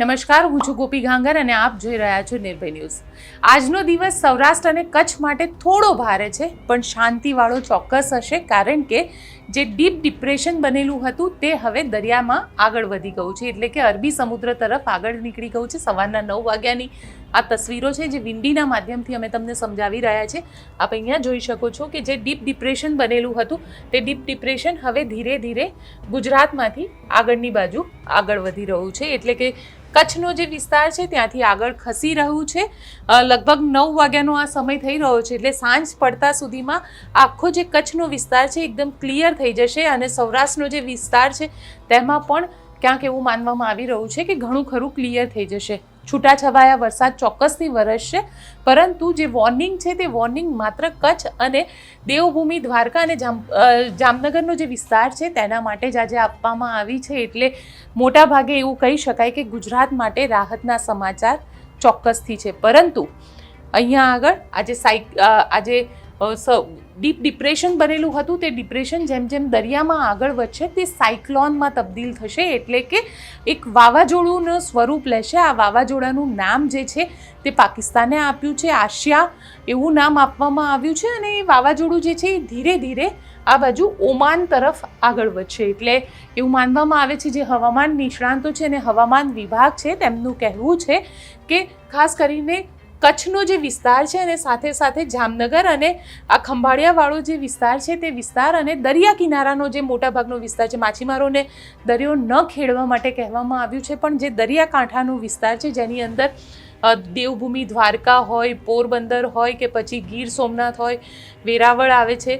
નમસ્કાર, હું છું ગોપી ઘાંગર અને આપ જોઈ રહ્યા છો નિર્ભય ન્યૂઝ. આજનો દિવસ સૌરાષ્ટ્ર અને કચ્છ માટે થોડો ભારે છે, પણ શાંતિવાળો ચોક્કસ હશે, કારણ કે જે ડીપ ડિપ્રેશન બનેલું હતું તે હવે દરિયામાં આગળ વધી ગયું છે. એટલે કે અરબી સમુદ્ર તરફ આગળ નીકળી ગયું છે. સવારના નવ વાગ્યાની આ તસવીરો છે જે વિંડીના માધ્યમથી અમે તમને સમજાવી રહ્યા છે. આપ અહીંયા જોઈ શકો છો કે જે ડીપ ડિપ્રેશન બનેલું હતું તે ડીપ ડિપ્રેશન હવે ધીરે ધીરે ગુજરાતમાંથી આગળની બાજુ આગળ વધી રહ્યું છે. એટલે કે કચ્છનો જે વિસ્તાર છે ત્યાંથી આગળ ખસી રહ્યું છે. લગભગ નવ વાગ્યાનો આ સમય થઈ રહ્યો છે. એટલે સાંજ પડતા સુધીમાં આખો જે કચ્છનો વિસ્તાર છે, એકદમ ક્લિયર થઈ જશે અને સૌરાષ્ટ્રનો જે વિસ્તાર છે, તેમાં પણ ક્યાંક એવું માનવામાં આવી રહ્યું છે કે ઘણું ખરું ક્લિયર થઈ જશે. છૂટાછવાયા વરસાદ ચોક્કસથી વરસશે, પરંતુ જે વોર્નિંગ છે તે વોર્નિંગ માત્ર કચ્છ અને દેવભૂમિ, દ્વારકા અને જામ જામનગરનો જે વિસ્તાર છે, તેના માટે જ આજે આપવામાં આવી છે, એટલે મોટાભાગે એવું કહી શકાય કે ગુજરાત માટે રાહતના સમાચાર ચોક્કસથી છે. પરંતુ અહીંયા આગળ આજે સાઇક આજે ડીપ ડિપ્રેશન બનેલું હતું, તે ડિપ્રેશન જેમ જેમ દરિયામાં આગળ વધશે, તે સાયક્લોનમાં તબદીલ થશે, એટલે કે એક વાવાઝોડુંનું સ્વરૂપ લેશે. આ વાવાઝોડાનું નામ જે છે, તે પાકિસ્તાને આપ્યું છે આશિયા એવું નામ આપવામાં આવ્યું છે, અને એ વાવાઝોડું જે છે, એ ધીરે ધીરે આ બાજુ ઓમાન તરફ આગળ વધશે. એટલે એવું માનવામાં આવે છે, જે હવામાન નિષ્ણાંતો છે અને હવામાન વિભાગ છે, તેમનું કહેવું છે કે ખાસ કરીને કચ્છનો જે વિસ્તાર છે અને સાથે સાથે જામનગર અને આ ખંભાળિયાવાળો જે વિસ્તાર છે તે વિસ્તાર અને દરિયા કિનારાનો જે મોટાભાગનો વિસ્તાર છે, માછીમારોને દરિયો ન ખેડવા માટે કહેવામાં આવ્યું છે, પણ જે દરિયાકાંઠાનો વિસ્તાર છે, જેની અંદર દેવભૂમિ દ્વારકા હોય, પોરબંદર હોય કે પછી ગીર સોમનાથ હોય, વેરાવળ આવે છે.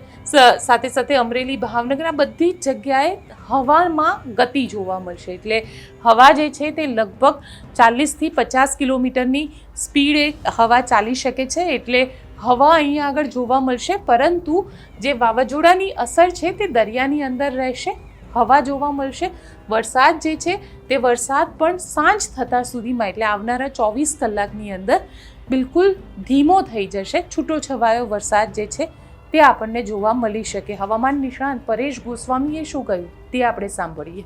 સાથે સાથે અમરેલી ભાવનગર આ બધી જ જગ્યાએ હવામાં ગતિ જોવા મળશે. એટલે હવા જે છે તે લગભગ ચાલીસથી પચાસ કિલોમીટરની સ્પીડે હવા ચાલી શકે છે. એટલે હવા અહીંયા આગળ જોવા મળશે, પરંતુ જે વાવાઝોડાની અસર છે તે દરિયાની અંદર રહેશે. હવા જોવા મળશે. વરસાદ જે છે તે વરસાદ પણ સાંજ થતાં સુધીમાં, એટલે આવનારા ચોવીસ કલાકની અંદર બિલકુલ ધીમો થઈ જશે. છૂટો છવાયો વરસાદ જે છે તે આપણને જોવા મળી શકે. હવામાન નિષ્ણાંત પરેશ ગોસ્વામીએ શું કહ્યું તે આપણે સાંભળીએ.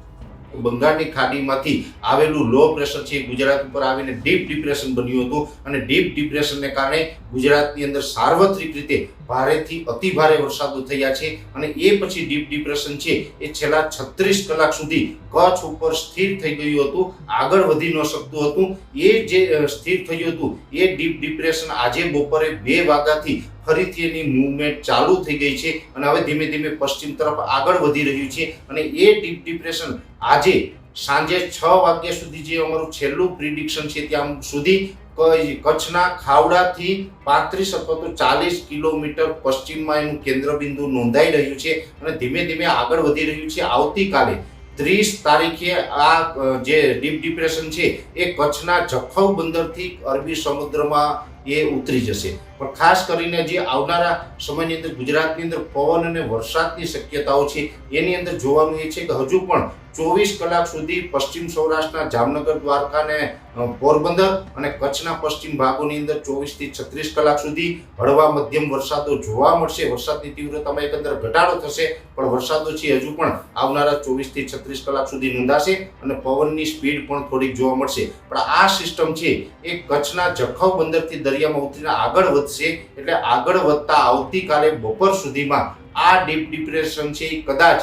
બંગાળની ખાડીમાંથી આવેલું લો પ્રેશર છે ગુજરાત ઉપર આવીને ડીપ ડિપ્રેશન બન્યું હતું. અને ડીપ ડિપ્રેશનને કારણે ગુજરાતની અંદર સાર્વત્રિક રીતે ભારેથી અતિ ભારે વરસાદો થયા છે અને એ પછી ડીપ ડિપ્રેશન છે એ છેલ્લા છત્રીસ કલાક સુધી કચ્છ ઉપર સ્થિર થઈ ગયું હતું, આગળ વધી ન શકતું હતું. એ જે સ્થિર થયું હતું, એ ડીપ ડિપ્રેશન આજે બપોરે બે વાગ્યાથી ફરીથી એની મૂવમેન્ટ ચાલુ થઈ ગઈ છે અને હવે ધીમે ધીમે પશ્ચિમ તરફ આગળ વધી રહ્યું છે અને એ ડીપ ડિપ્રેશન આજે સાંજે છ વાગ્યા સુધી જે અમારું છેલ્લું પ્રિડિક્શન છે ત્યાં સુધી કચ્છના ખાવડાથી પાંત્રીસ અથવા તો ચાલીસ કિલોમીટર પશ્ચિમમાં એનું કેન્દ્રબિંદુ નોંધાઈ રહ્યું છે અને ધીમે ધીમે આગળ વધી રહ્યું છે. આવતીકાલે ત્રીસ તારીખે આ જે ડીપ ડિપ્રેશન છે એ કચ્છના જખૌ બંદરથી અરબી સમુદ્રમાં એ ઉતરી જશે. પણ ખાસ કરીને જે આવનારા સમયની અંદર ગુજરાતની અંદર પવન અને વરસાદની શક્યતાઓ છે, એની અંદર જોવાનું એ છે કે હજુ પણ ચોવીસ કલાક સુધી પશ્ચિમ સૌરાષ્ટ્રના જામનગર, દ્વારકા અને પોરબંદર અને કચ્છના પશ્ચિમ ભાગોની અંદર ચોવીસથી છત્રીસ કલાક સુધી હળવા મધ્યમ વરસાદો જોવા મળશે. વરસાદની તીવ્રતામાં એકંદર ઘટાડો થશે, પણ વરસાદો છે હજુ પણ આવનારા ચોવીસથી છત્રીસ કલાક સુધી નોંધાશે અને પવનની સ્પીડ પણ થોડીક જોવા મળશે. પણ આ સિસ્ટમ છે એ કચ્છના જખૌ બંદરથી દરિયામાં ઉતરીને આગળ વધશે. એટલે આગળ વધતા આવતીકાલે બપોર સુધીમાં આ ડીપ ડિપ્રેશન છે એ કદાચ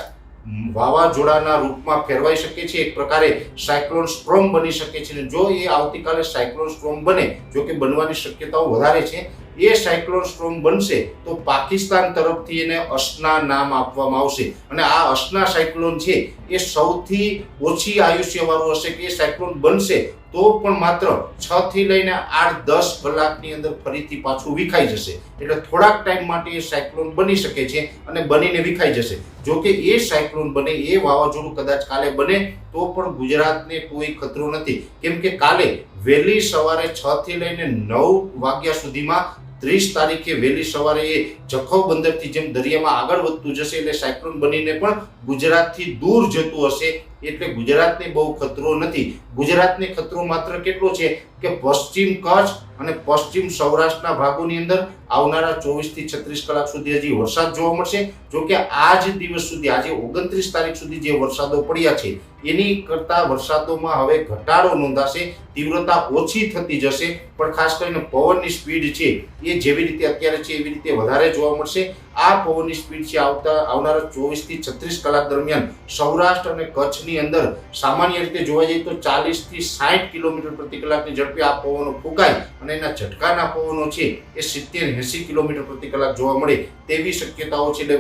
વાવાઝોડાના રૂપમાં ફેરવાઈ શકે છે, એક પ્રકારે સાયક્લોન સ્ટ્રોમ બની શકે છે. જો એ આવતીકાલે સાયક્લોન સ્ટ્રોમ બને, જો કે બનવાની શક્યતાઓ વધારે છે એ સાયક્લોન સ્ટ્રોમ બનશે તો પાકિસ્તાન તરફથી એને અસના નામ આપવામાં આવશે. અને આ અસના સાયક્લોન છે એ સૌથી ઓછી આયુષ્યવાળું હશે કે એ સાયક્લોન બનશે તો પણ માત્ર છ થી લઈને આઠ દસ કલાકની અંદર ફરીથી પાછું વિખાઈ જશે. એટલે થોડાક ટાઈમ માટે એ સાયક્લોન બની શકે છે અને બનીને વિખાઈ જશે. જો કે એ સાયક્લોન બને એ વાવાઝોડું કદાચ કાલે બને તો પણ ગુજરાતને કોઈ ખતરો નથી. કેમ કે કાલે વહેલી સવારે છ થી લઈને નવ વાગ્યા સુધીમાં ત્રીસ તારીખે વહેલી સવારે એ જખૌ બંદરથી જેમ દરિયામાં આગળ વધતું જશે એટલે સાયક્લોન બનીને પણ ગુજરાતથી દૂર જતું હશે. એટલે ગુજરાતને બહુ ખતરો નથી. ગુજરાતને ખતરો માત્ર કેટલો છે કે પશ્ચિમ કચ્છ અને પશ્ચિમ સૌરાષ્ટ્રના ભાગોની અંદર આવનારા ચોવીસથી છત્રીસ કલાક સુધી હજી વરસાદ જોવા મળશે. જો કે આજ દિવસ સુધી, આજે ઓગણત્રીસ તારીખ સુધી જે વરસાદો પડ્યા છે, એની કરતાં વરસાદોમાં હવે ઘટાડો નોંધાશે, તીવ્રતા ઓછી થતી જશે. પણ ખાસ કરીને પવનની સ્પીડ છે, એ જેવી રીતે અત્યારે છે એવી રીતે વધારે જોવા મળશે. આ પવનની સ્પીડ છે આવતા, આવનારા ચોવીસથી છત્રીસ કલાક દરમિયાન સૌરાષ્ટ્ર અને કચ્છની અંદર સામાન્ય રીતે જોવા જઈએ તો ચાલીસથી સાઠ કિલોમીટર પ્રતિ કલાકની ઝડપે આ પવનો ફૂંકાય અને એના ઝટકાના પવનો છે એ સિત્તેર એંસી કિલોમીટર પ્રતિ કલાક જોવા મળે તેવી શક્યતાઓ છે. એટલે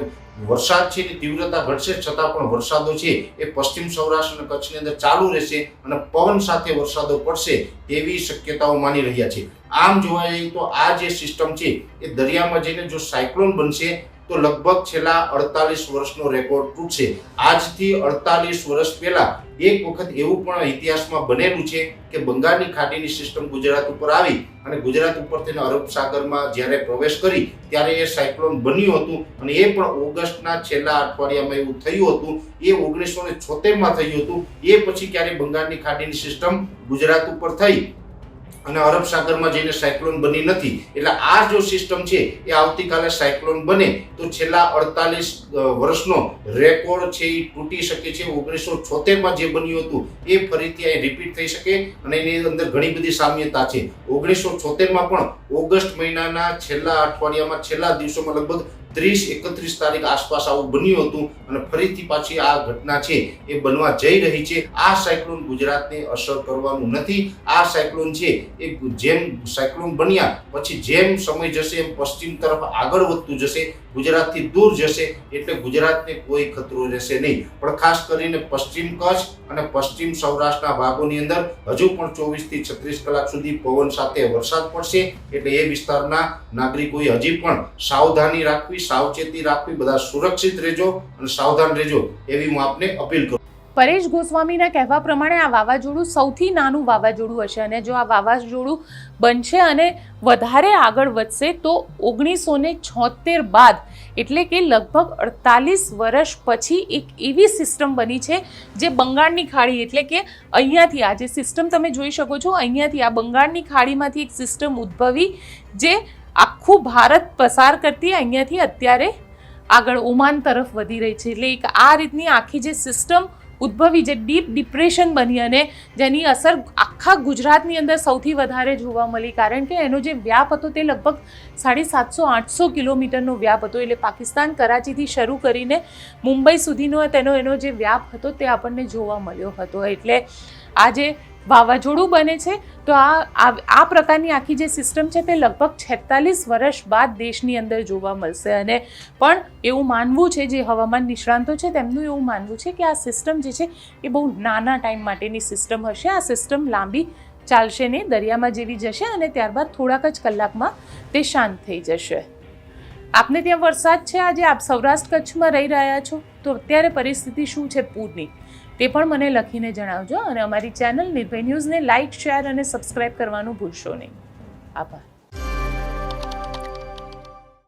વરસાદ છે એની તીવ્રતા ઘટશે છતાં પણ વરસાદો છે એ પશ્ચિમ સૌરાષ્ટ્ર અને કચ્છની અંદર ચાલુ રહેશે અને પવન સાથે વરસાદો પડશે તેવી શક્યતાઓ માની રહ્યા છે. આમ જોવા જઈએ તો આ જે સિસ્ટમ છે એ દરિયામાં જઈને જો સાયક્લોન બનશે તો લગભગ છેલ્લા અડતાલીસ વર્ષનો રેકોર્ડ તૂટશે. આજથી અડતાલીસ વર્ષ પહેલા એક વખત એવું પણ ઇતિહાસમાં બનેલું છે કે બંગાળની ખાડીની સિસ્ટમ ગુજરાત ઉપર આવી અને ગુજરાત ઉપર તેને અરબ સાગરમાં જ્યારે પ્રવેશ કરી ત્યારે એ સાયક્લોન બન્યું હતું અને એ પણ ઓગસ્ટના છેલ્લા અઠવાડિયામાં એવું થયું હતું. એ ઓગણીસો ને છોતેરમાં થયું હતું. એ પછી ક્યારે બંગાળની ખાડીની સિસ્ટમ ગુજરાત ઉપર થઈ? અને અરબ સાગરમાં જઈને સાયક્લોન બની નથી. એટલે આ જો સિસ્ટમ છે, એ આવતીકાલે સાયક્લોન બને, તો છેલ્લા અડતાલીસ વર્ષનો રેકોર્ડ છે એ તૂટી શકે છે. ઓગણીસો છોતેરમાં જે બન્યું હતું, એ ફરીથી અહીં રિપીટ થઈ શકે અને એની અંદર ઘણી બધી સામ્યતા છે. ઓગણીસો છોતેરમાં પણ ઓગસ્ટ મહિનાના છેલ્લા અઠવાડિયામાં, છેલ્લા દિવસોમાં લગભગ ત્રીસ એકત્રીસ તારીખ આસપાસ આવું બન્યું હતું અને ફરીથી પાછી આ ઘટના છે એ બનવા જઈ રહી છે. આ સાયક્લોન ગુજરાતને અસર કરવાનું નથી. આ સાયક્લોન છે એ જેમ સાયક્લોન બન્યા, પછી જેમ સમય જશે એમ પશ્ચિમ તરફ આગળ વધતું જશે, ગુજરાતથી દૂર જશે, એટલે ગુજરાતને કોઈ ખતરો રહેશે નહીં. પણ ખાસ કરીને પશ્ચિમ કચ્છ અને પશ્ચિમ સૌરાષ્ટ્રના ભાગોની અંદર હજુ પણ ચોવીસથી છત્રીસ કલાક સુધી પવન સાથે વરસાદ પડશે, એટલે એ વિસ્તારના નાગરિકોએ હજી પણ સાવધાની રાખવી સાવચેતી રાખવી, બધા સુરક્ષિત રહેજો અને સાવધાન રહેજો એવી હું આપને અપીલ કરું પરેશ ગોસ્વામીના કહેવા પ્રમાણે આ વાવાઝોડું સૌથી નાનું વાવાઝોડું હશે અને જો આ વાવાઝોડું બનશે અને વધારે આગળ વધશે તો ઓગણીસો ને છોતેર બાદ, એટલે કે લગભગ અડતાલીસ વર્ષ પછી એક એવી સિસ્ટમ બની છે જે બંગાળની ખાડી, એટલે કે અહીંયાથી આ જે સિસ્ટમ તમે જોઈ શકો છો, અહીંયાથી આ બંગાળની ખાડીમાંથી એક સિસ્ટમ ઉદ્ભવી જે આખું ભારત પસાર કરતી અહીંયાથી અત્યારે આગળ ઓમાન તરફ વધી રહી છે. એટલે એક આ રીતની આખી જે સિસ્ટમ ઉદ્ભવી જે ડીપ ડિપ્રેશન બની અને જેની અસર આખા ગુજરાતની અંદર સૌથી વધારે જોવા મળી. કારણ કે એનો જે વ્યાપ હતો તે લગભગ સાડી સાતસો, આઠસો કિલોમીટરનો વ્યાપ હતો. એટલે પાકિસ્તાન કરાચીથી શરૂ કરીને મુંબઈ સુધીનો તેનો એનો જે વ્યાપ હતો તે આપણને જોવા મળ્યો હતો. એટલે આ જે વાવાઝોડું બને છે, તો આ, આ- પ્રકારની આખી જે સિસ્ટમ છે તે લગભગ છેતાલીસ વર્ષ બાદ દેશની અંદર જોવા મળશે. અને પણ એવું માનવું છે, જે હવામાન નિષ્ણાંતો છે, તેમનું એવું માનવું છે કે આ સિસ્ટમ જે છે, એ બહુ નાના ટાઈમ માટેની સિસ્ટમ હશે. આ સિસ્ટમ લાંબી ચાલશે ને દરિયામાં જેવી જશે અને ત્યારબાદ થોડાક જ કલાકમાં તે શાંત થઈ જશે. આપને ત્યાં વરસાદ છે આજે? આપ સૌરાષ્ટ્ર કચ્છમાં રહી રહ્યા છો, તો અત્યારે પરિસ્થિતિ શું છે? પૂરની. તે પણ મને લખીને જણાવજો અને અમારી ચેનલ નિર્ભય ન્યૂઝને લાઇક, શેર અને સબસ્ક્રાઇબ કરવાનું ભૂલશો નહીં. આભાર.